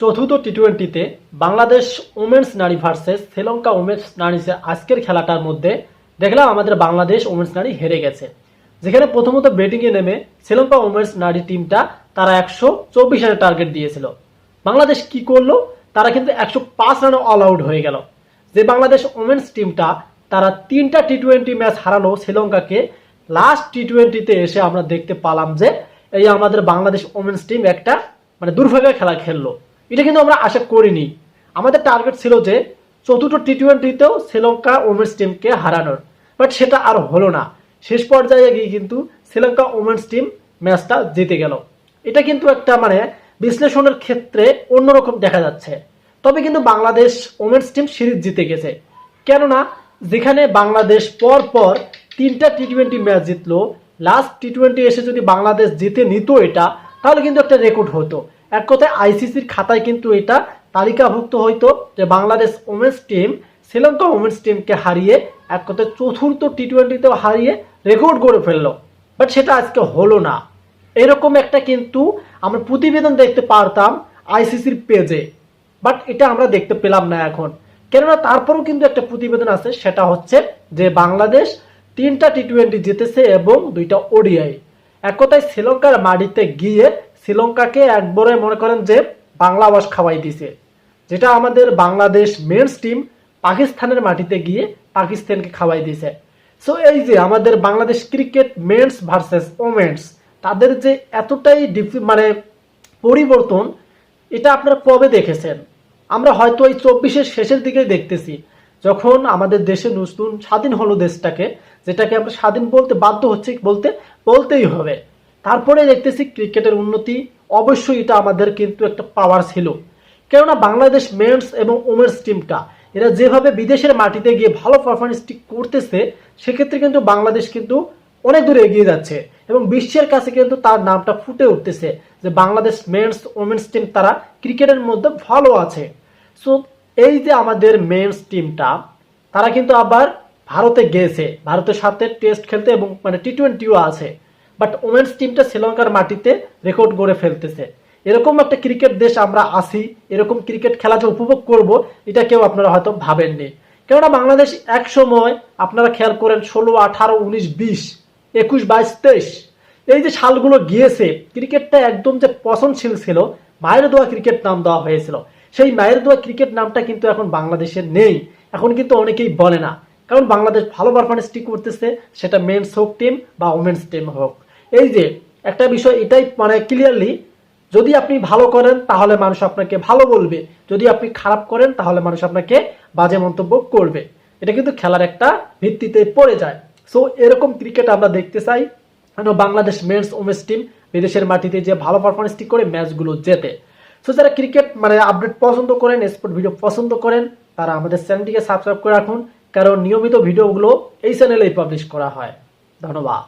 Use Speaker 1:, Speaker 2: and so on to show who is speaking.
Speaker 1: চতুর্থ টি টোয়েন্টিতে বাংলাদেশ ওমেন্স নারী ভার্সেস শ্রীলঙ্কা ওমেন্স নারীর আজকের খেলাটার মধ্যে দেখলাম আমাদের বাংলাদেশ ওমেন্স নারী হেরে গেছে। যেখানে প্রথমত ব্যাটিংয়ে নেমে শ্রীলঙ্কা ওমেন্স নারী টিমটা তারা একশো চব্বিশ রানের টার্গেট দিয়েছিল। বাংলাদেশ কি করল? তারা কিন্তু একশো পাঁচ রানে অল আউট হয়ে গেল। যে বাংলাদেশ ওমেন্স টিমটা তারা তিনটা টি টোয়েন্টি ম্যাচ হারালো শ্রীলঙ্কাকে। লাস্ট টি টোয়েন্টিতে এসে আমরা দেখতে পালাম যে এই আমাদের বাংলাদেশ ওমেন্স টিম একটা মানে দুর্ভাগ্যের খেলা খেললো। এটা কিন্তু আমরা আশা করিনি। আমাদের টার্গেট ছিল যে চতুর্থ টি টোয়েন্টিতেও শ্রীলঙ্কা ওমেন্স টিমকে হারানোর। বাট সেটা আর হলো না। শেষ পর্যায়ে গিয়ে কিন্তু শ্রীলঙ্কা ওমেন্স টিম ম্যাচটা জিতে গেল। এটা কিন্তু একটা মানে বিশ্লেষণের ক্ষেত্রে অন্যরকম দেখা যাচ্ছে। তবে কিন্তু বাংলাদেশ ওমেন্স টিম সিরিজ জিতে গেছে। কেননা, যেখানে বাংলাদেশ পর পর তিনটা টি টোয়েন্টি ম্যাচ জিতলো লাস্ট টি টোয়েন্টি এসে যদি বাংলাদেশ জিতে নিত এটা, তাহলে কিন্তু একটা রেকর্ড হতো। এক কথায় আইসিসির খাতায় কিন্তু এটা তালিকাভুক্ত হইতো যে Bangladesh women's team Sri Lanka women's টিমকে হারিয়ে এক কথায় চতুর্থ টি টোয়েন্টিতেও হারিয়ে রেকর্ড করে ফেলল। বাট সেটা আজকে হলো না। এরকম একটা কিন্তু আমরা প্রতিবেদন দেখতে পারতাম আইসিসির পেজে বাট এটা আমরা দেখতে পেলাম না এখন। কেননা তারপরেও কিন্তু একটা প্রতিবেদন আছে, সেটা হচ্ছে যে বাংলাদেশ তিনটা টি টোয়েন্টি জিতেছে এবং দুইটা ওডিআই এক কথায় শ্রীলঙ্কার মাটিতে গিয়ে শ্রীলঙ্কাকে একবারে মনে করেন যে বাংলা খাওয়াই দিছে যেটা আমাদের বাংলাদেশ মেন্স টিম পাকিস্তানের মাটিতে গিয়ে পাকিস্তানকে খাওয়াই দিছে সো এই যে আমাদের Bangladesh cricket men's versus women's তাদের যে এতটাই মানে পরিবর্তন, এটা আপনারা কবে দেখেছেন? আমরা হয়তো এই চব্বিশের শেষের দিকেই দেখতেছি, যখন আমাদের দেশে নতুন স্বাধীন হলো দেশটাকে, যেটাকে আমরা স্বাধীন বলতে বাধ্য হচ্ছে, বলতে, বলতেই হবে। তারপরে দেখতেছি ক্রিকেটের উন্নতি, অবশ্যই এটা আমাদের কিন্তু একটা পাওয়ার ছিল। কেননা বাংলাদেশ মেন্স এবং ওমেন্স টিমটা এরা যেভাবে বিদেশের মাটিতে গিয়ে ভালো পারফরমেন্স করতেছে, সেক্ষেত্রে কিন্তু বাংলাদেশ কিন্তু অনেক দূরে এগিয়ে যাচ্ছে এবং বিশ্বের কাছে কিন্তু তার নামটা ফুটে উঠতেছে যে বাংলাদেশ মেন্স ওমেন্স টিম তারা ক্রিকেটের মধ্যে ভালো আছে। সো এই যে আমাদের মেন্স টিমটা তারা কিন্তু আবার ভারতে গেছে ভারতের সাথে টেস্ট খেলতে এবং মানে টি টোয়েন্টিও আছে। বাট ওমেন্স টিমটা শ্রীলঙ্কার মাটিতে রেকর্ড করে ফেলতেছে। এরকম একটা ক্রিকেট দেশ আমরা আসি এরকম ক্রিকেট খেলা যে উপভোগ করব, এটা কেউ আপনারা হয়তো ভাবেননি। কেননা বাংলাদেশ এক সময়, আপনারা খেয়াল করেন, ষোলো, আঠারো, উনিশ, বিশ, একুশ, বাইশ, তেইশ, এই যে সালগুলো গিয়েছে ক্রিকেটটা একদম যে পছন্দশীল ছিল, মায়ের দোয়া ক্রিকেট নাম দেওয়া হয়েছিল। সেই মায়ের দোয়া ক্রিকেট নামটা কিন্তু এখন বাংলাদেশে নেই। এখন কিন্তু অনেকেই বলে না। কারণ বাংলাদেশ ভালো পারফরমেন্সটি করতেছে, সেটা মেন্স হোক টিম বা ওমেন্স টিম হোক। এই যে, একটা বিষয় এটাই মানে ক্লিয়ারলি যদি আপনি ভালো করেন, তাহলে মানুষ আপনাকে ভালো বলবে। যদি আপনি খারাপ করেন, তাহলে মানুষ আপনাকে বাজে মন্তব্য করবে। এটা কিন্তু খেলার একটা ভিত্তিতে পড়ে যায়। সো এরকম ক্রিকেট আমরা দেখতে চাই। কেন বাংলাদেশ মেন্স ওমেন্স টিম বিদেশের মাটিতে যে ভালো পারফরমেন্সটি করে ম্যাচগুলো জেতে। সো যারা ক্রিকেট মানে আপডেট পছন্দ করেন স্পোর্ট ভিডিও পছন্দ করেন, তারা আমাদের চ্যানেলটিকে সাবস্ক্রাইব করে রাখুন। কারণ নিয়মিত ভিডিওগুলো এই চ্যানেলেই পাবলিশ করা হয়। ধন্যবাদ।